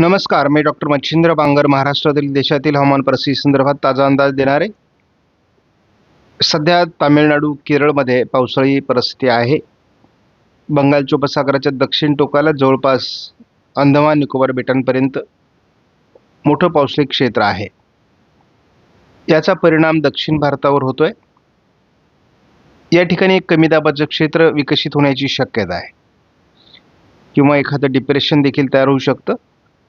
नमस्कार मी डॉक्टर मच्छिंद्र बांगर महाराष्ट्रातील देशातील हवामान परिस्थिती संदर्भात ताजा अंदाज देणार. आहे सध्या तामिळनाडू केरळमध्ये पावसाळी परिस्थिती आहे. बंगालच्या उपसागराच्या दक्षिण टोकाला जवळपास अंदमान निकोबार बेटांपर्यंत मोठं पावसाळी क्षेत्र आहे. याचा परिणाम दक्षिण भारतावर होतोय. या ठिकाणी एक कमी दाबाचं क्षेत्र विकसित होण्याची शक्यता आहे. किंवा एखादं डिप्रेशन देखील तयार होऊ शकतं.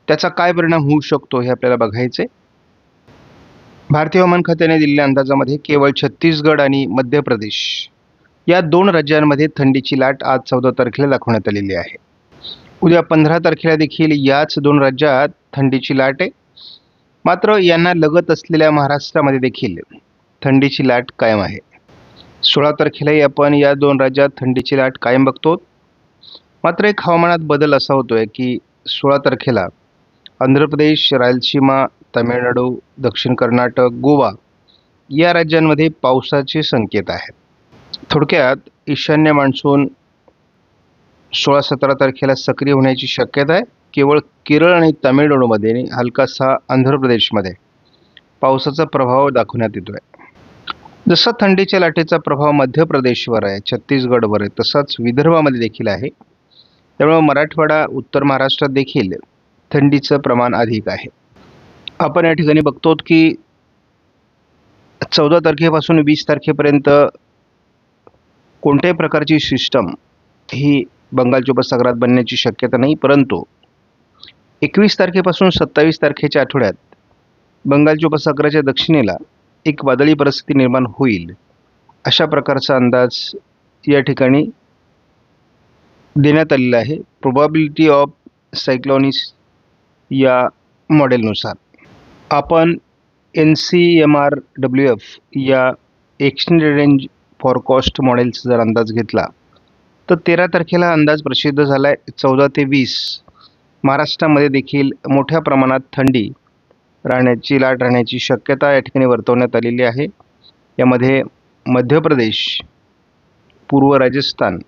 त्याचा काय परिणाम होऊ शकतो हे आपल्याला बघायचे भारतीय हवामान खात्याने दिलेल्या अंदाजामध्ये केवळ छत्तीसगड आणि मध्य प्रदेश या दोन राज्यांमध्ये थंडीची लाट आज चौदा तारखेला दाखवण्यात आलेली आहे. उद्या पंधरा तारखेला देखील याच दोन राज्यात थंडीची लाट आहे. मात्र यांना लगत असलेल्या महाराष्ट्रामध्ये देखील थंडीची लाट कायम आहे. सोळा तारखेलाही आपण या दोन राज्यात थंडीची लाट कायम बघतो. मात्र एक हवामानात बदल असा होतोय की सोळा तारखेला आंध्र प्रदेश रायलसीमा तामिळनाडू दक्षिण कर्नाटक गोवा या राज्यांमध्ये पावसाचे संकेत आहेत. थोडक्यात ईशान्य मान्सून सोळा सतरा तारखेला सक्रिय होण्याची शक्यता आहे. केवळ केरळ आणि तामिळनाडूमध्ये आणि हलकासा आंध्र प्रदेशमध्ये पावसाचा प्रभाव दाखवण्यात येतो आहे जसा थंडीच्या लाटेचा प्रभाव मध्य प्रदेशवर आहे छत्तीसगडवर आहे तसाच विदर्भामध्ये देखील आहे. त्यामुळे मराठवाडा उत्तर महाराष्ट्रात देखील थंडीचं प्रमाण अधिक आहे. आपण या ठिकाणी बघतो की चौदा तारखेपासून वीस तारखेपर्यंत कोणत्याही प्रकारची सिस्टम ही बंगालच्या उपसागरात बनण्याची शक्यता नाही परंतु एकवीस तारखेपासून सत्तावीस तारखेच्या आठवड्यात बंगालच्या उपसागराच्या दक्षिणेला एक वादळी परिस्थिती निर्माण होईल अशा प्रकारचा अंदाज या ठिकाणी देण्यात आलेला आहे. प्रोबॅबिलिटी ऑफ सायक्लॉनिस या मॉडेलनुसार. आपण N C M R W F या एक्सटेंडेड रेंज फॉर कॉस्ट मॉडेलचा जर अंदाज घेतला तर तेरा तारखेला अंदाज प्रसिद्ध झाला आहे चौदा ते वीस. महाराष्ट्रामध्ये देखील मोठ्या प्रमाणात थंडी राहण्याची लाट राहण्याची शक्यता या ठिकाणी वर्तवण्यात आलेली आहे. यामध्ये मध्य प्रदेश पूर्व राजस्थान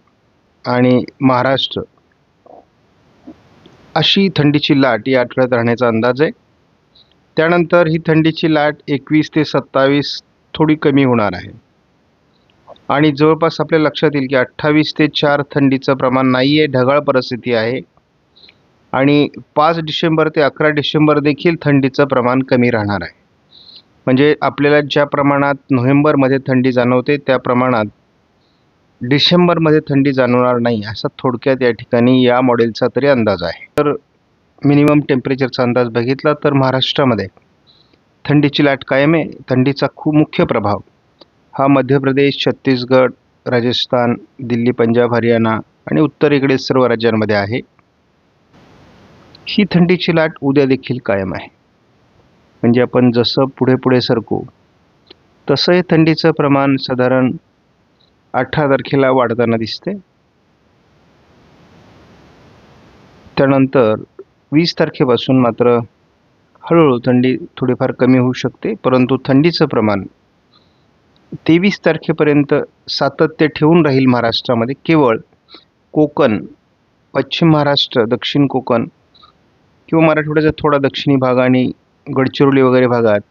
आणि महाराष्ट्र अशी थंडीची लाट या आठवड्यात राहण्याचा अंदाज आहे. त्यानंतर ही थंडीची लाट एकवीस ते सत्तावीस थोडी कमी होणार आहे. आणि जवळपास आपल्या लक्षात येईल की अठ्ठावीस ते चार थंडीचं प्रमाण नाही आहे ढगाळ परिस्थिती आहे. आणि पाच डिसेंबर ते अकरा डिसेंबर देखील थंडीचं प्रमाण कमी राहणार आहे. म्हणजे आपल्याला ज्या प्रमाणात नोव्हेंबरमध्ये थंडी जाणवते त्या प्रमाणात डिसेंबरमध्ये थंडी जाणवणार नाही असा थोडक्यात या ठिकाणी या मॉडेलचा तरी अंदाज आहे. तर मिनिमम टेम्परेचरचा अंदाज बघितला तर महाराष्ट्रामध्ये थंडीची लाट कायम आहे. थंडीचा खूप मुख्य प्रभाव हा मध्य प्रदेश छत्तीसगड राजस्थान दिल्ली पंजाब हरियाणा आणि उत्तरेकडे सर्व राज्यांमध्ये आहे. ही थंडीची लाट उद्या देखील कायम आहे. म्हणजे आपण जसं पुढे पुढे सरकू तसं हे थंडीचं प्रमाण साधारण अठरा तारखेला वाढताना दिसते. त्यानंतर वीस तारखेपासून मात्र हळूहळू थंडी थोडीफार कमी होऊ शकते परंतु थंडीचं प्रमाण तेवीस तारखेपर्यंत सातत्य ठेवून राहील महाराष्ट्रामध्ये. केवळ कोकण पश्चिम महाराष्ट्र दक्षिण कोकण किंवा मराठवाड्याचा थोडा दक्षिणी भाग आणि गडचिरोली वगैरे भागात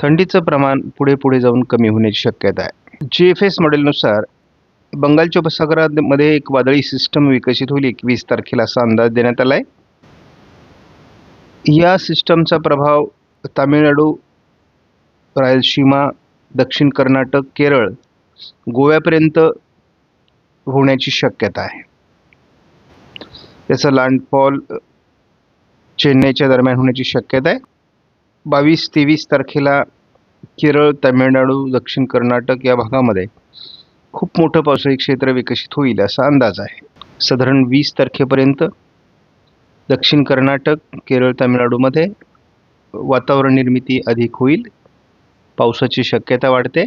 थंडीचं प्रमाण पुढे पुढे जाऊन कमी होण्याची शक्यता आहे. जी एफ एस मॉडेलनुसार बंगालच्या उपसागरामध्ये एक वादळी सिस्टम विकसित होईल एकवीस तारखेला असा अंदाज देण्यात आला आहे या सिस्टमचा प्रभाव तामिळनाडू रायलसीमा दक्षिण कर्नाटक केरळ गोव्यापर्यंत होण्याची शक्यता आहे. त्याचा लँडफॉल चेन्नईच्या दरम्यान होण्याची शक्यता आहे. बावीस तेवीस तारखेला केरळ तामिळनाडू दक्षिण कर्नाटक या भागामध्ये खूप मोठं पावसाळी क्षेत्र विकसित होईल असा अंदाज आहे. साधारण वीस तारखेपर्यंत दक्षिण कर्नाटक केरळ तामिळनाडूमध्ये वातावरण निर्मिती अधिक होईल. पावसाची शक्यता वाढते.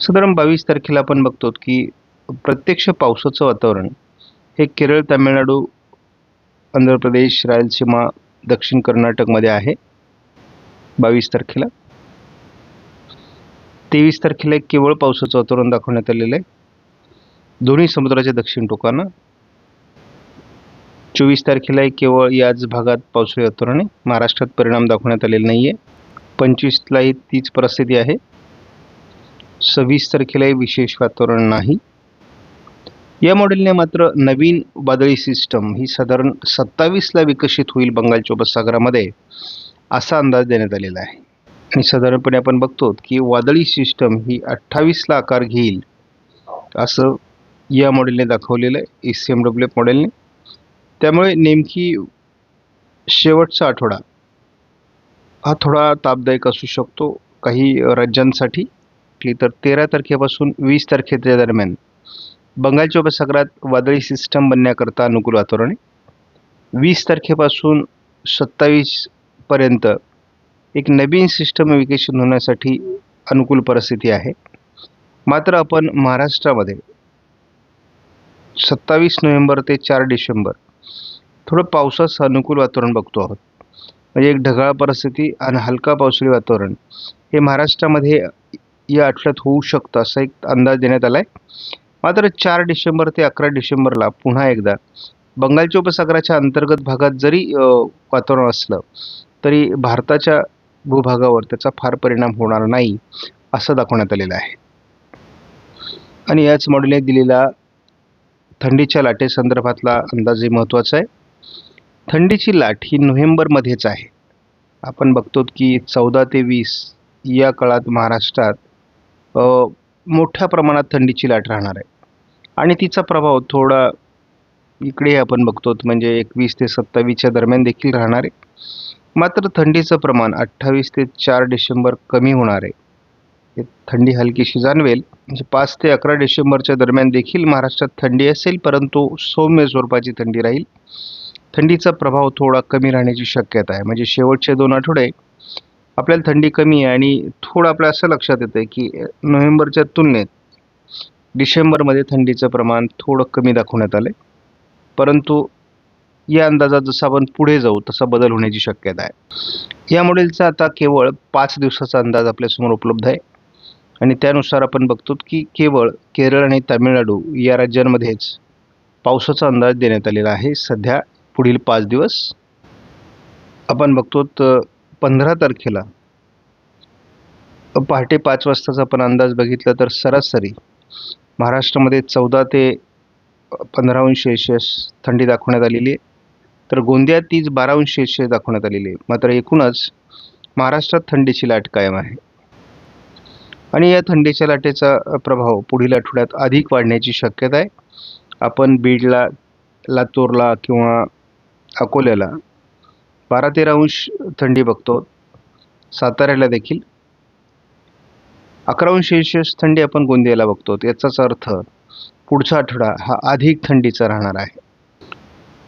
साधारण बावीस तारखेला आपण बघतो की प्रत्यक्ष पावसाचं वातावरण हे केरळ तामिळनाडू आंध्र प्रदेश रायलसीमा दक्षिण कर्नाटकमध्ये आहे. बावीस तारखेला. तेवीस तारखेला एक केवळ पावसाचं वातावरण दाखवण्यात आलेलं आहे. दोन्ही समुद्राच्या दक्षिण टोकानं. चोवीस तारखेला केवळ याच भागात पावसाळी वातावरण आहे महाराष्ट्रात परिणाम दाखवण्यात आलेला नाही आहे पंचवीसलाही तीच परिस्थिती आहे. सव्वीस तारखेलाही विशेष वातावरण नाही. या मॉडेलने मात्र नवीन वादळी सिस्टम ही साधारण सत्तावीसला विकसित होईल बंगालच्या उपसागरामध्ये असा अंदाज देण्यात आलेला आहे. साधारणपणे आपण बघतो की वादळी सिस्टम ही अठ्ठावीसला आकार घेईल. असं या मॉडेलने दाखवलेलं आहे E C M W F मॉडेलने त्यामुळे नेमकी शेवटचा आठवडा हा थोडा तापदायक असू शकतो काही राज्यांसाठी. तर तेरा तारखेपासून वीस तारखेच्या दरम्यान बंगालच्या उपसागरात वादळी सिस्टम बनण्याकरता अनुकूल वातावरण आहे. वीस तारखेपासून सत्तावीसपर्यंत एक नवीन सिस्टम विकसित होण्यासाठी अनुकूल परिस्थिती आहे. मात्र आपण महाराष्ट्रामध्ये सत्तावीस नोव्हेंबर ते चार डिसेंबर थोडं पावसाचं अनुकूल वातावरण बघतो आहोत. म्हणजे एक ढगाळ परिस्थिती आणि हलका पावसाळी वातावरण हे महाराष्ट्रामध्ये या आठवड्यात होऊ शकतं असा एक अंदाज देण्यात आला आहे मात्र चार डिसेंबर ते अकरा डिसेंबरला पुन्हा एकदा बंगालच्या उपसागराच्या अंतर्गत भागात जरी वातावरण असलं तरी भारताच्या भूभागावर त्याचा फार परिणाम होणार नाही असं दाखवण्यात आलेलं आहे. आणि याच मॉडेलने दिलेला थंडीच्या लाटेसंदर्भातला अंदाजे महत्त्वाचा आहे. थंडीची लाट ही नोव्हेंबरमध्येच आहे. आपण बघतो की चौदा ते वीस या काळात महाराष्ट्रात मोठ्या प्रमाणात थंडीची लाट राहणार आहे. आणि तिचा प्रभाव थोडा इकडे आपण बघतो म्हणजे एकवीस ते सत्तावीसच्या दरम्यान देखील राहणार आहे. मात्र थंडीचं प्रमाण अठ्ठावीस ते चार डिसेंबर कमी होणार आहे. थंडी हलकीशी जाणवेल. म्हणजे पाच ते अकरा डिसेंबरच्या दरम्यान देखील महाराष्ट्रात थंडी असेल परंतु सौम्य स्वरूपाची थंडी राहील. थंडीचा प्रभाव थोडा कमी राहण्याची शक्यता आहे. म्हणजे शेवटचे दोन आठवडे आपल्याला थंडी कमी आहे आणि थोडं आपल्या असं लक्षात येतं आहे की नोव्हेंबरच्या तुलनेत डिसेंबरमध्ये थंडीचं प्रमाण थोडं कमी दाखवण्यात आलं आहे परंतु या अंदाजात जसं आपण पुढे जाऊ तसा बदल होण्याची शक्यता आहे. या मॉडेलचा आता केवळ पाच दिवसाचा अंदाज आपल्यासमोर उपलब्ध आहे. आणि त्यानुसार आपण बघतो की केवळ केरळ आणि तामिळनाडू या राज्यांमध्येच पावसाचा अंदाज देण्यात आलेला आहे. सध्या पुढील पाच दिवस आपण बघतो पंधरा तारखेला पहाटे पाच वाजताचा आपण अंदाज बघितला तर सरासरी महाराष्ट्रामध्ये चौदा ते पंधरा अंश सेल्शियस थंडी दाखवण्यात आलेली आहे. तर गोंदियात तीच बारा अंश सेल्शियस दाखवण्यात आलेली आहे. मात्र एकूणच महाराष्ट्रात थंडीची लाट कायम आहे. आणि या थंडीच्या लाटेचा प्रभाव पुढील आठवड्यात अधिक वाढण्याची शक्यता आहे. आपण बीडला लातूरला किंवा अकोल्याला बारा तेरा अंश थंडी बघतो. साताऱ्याला देखील अकरा अंश सेल्शियस थंडी आपण गोंदियाला बघतो. याचाच अर्थ पुढचा आठवडा हा अधिक थंडीचा राहणार आहे.